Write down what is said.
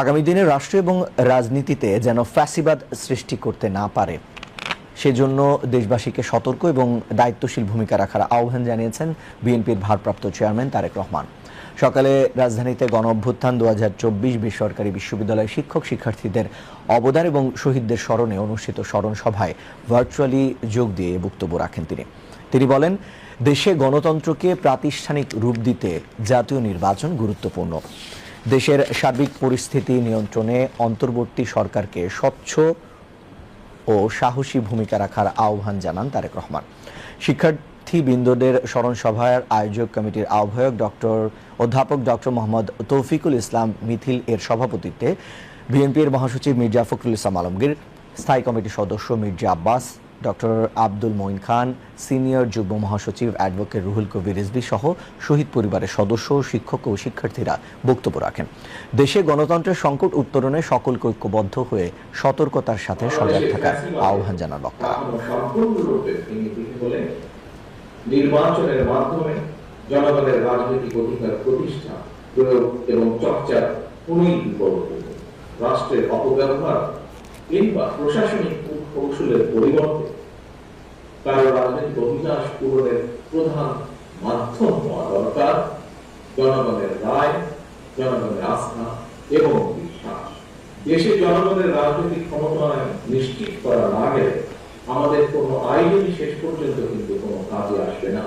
আগামী দিনে রাষ্ট্র এবং রাজনীতিতে যেন ফ্যাসিবাদ সৃষ্টি করতে না পারে। সেজন্য দেশবাসীকে সতর্ক এবং দায়িত্বশীল ভূমিকা রাখার আহ্বান জানিয়েছেন বিএনপির ভারপ্রাপ্ত চেয়ারম্যান তারেক রহমান। সকালে রাজধানীতে গণ অভ্যুত্থান দু হাজার চব্বিশ বেসরকারি বিশ্ববিদ্যালয়ের শিক্ষক শিক্ষার্থীদের অবদান এবং শহীদদের স্মরণে অনুষ্ঠিত স্মরণ সভায় ভার্চুয়ালি যোগ দিয়ে বক্তব্য রাখেন তিনি। তিনি বলেন, দেশে গণতন্ত্রকে প্রাতিষ্ঠানিক রূপ দিতে জাতীয় নির্বাচন গুরুত্বপূর্ণ। দেশের সার্বিক পরিস্থিতি নিয়ন্ত্রণে অন্তর্বর্তী সরকারকে স্বচ্ছ ও সাহসী ভূমিকা রাখার আহ্বান জানান তারেক রহমান। শিক্ষার্থীবৃন্দদের স্মরণ সভার আয়োজক কমিটির আহ্বায়ক ডক্টর অধ্যাপক ডক্টর মোহাম্মদ তৌফিকুল ইসলাম মিথিল এর সভাপতিত্বে বিএনপির মহাসচিব মির্জা ফখরুল ইসলাম আলমগীর, স্থায়ী কমিটির সদস্য মির্জা আব্বাস ডক্টর আব্দুল মঈন খান, সিনিয়র যুগ্ম মহাসচিব অ্যাডভোকেট রুহুল কবির রিজভী সহ শহীদ পরিবারের সদস্য, শিক্ষক ও শিক্ষার্থীরা বক্তব্য রাখেন। দেশে গণতন্ত্রের সংকট উত্তরণে সকলকে ঐক্যবদ্ধ হয়ে সতর্কতার সাথে সজাগ থাকার আহ্বান জানান বক্তারা। নির্বাচনের মাধ্যমে জনগণের রাজনৈতিক অধিকার প্রতিষ্ঠা, প্রয়োগ এবং চর্চার রাষ্ট্রের অপব্যবহার কিংবা প্রশাসনিক কৌশলের পরিবর্তে কারও রাজনৈতিক অভিযান পূরণের প্রধান মাধ্যম হওয়া দরকার। জনগণের রায়, জনগণের আস্থা এবং বিশ্বাস। দেশে জনগণের রাজনৈতিক ক্ষমতায়ন নিশ্চিত করার আগে আমাদের কোনো আইনই শেষ পর্যন্ত কিন্তু কোনো কাজে আসবে না।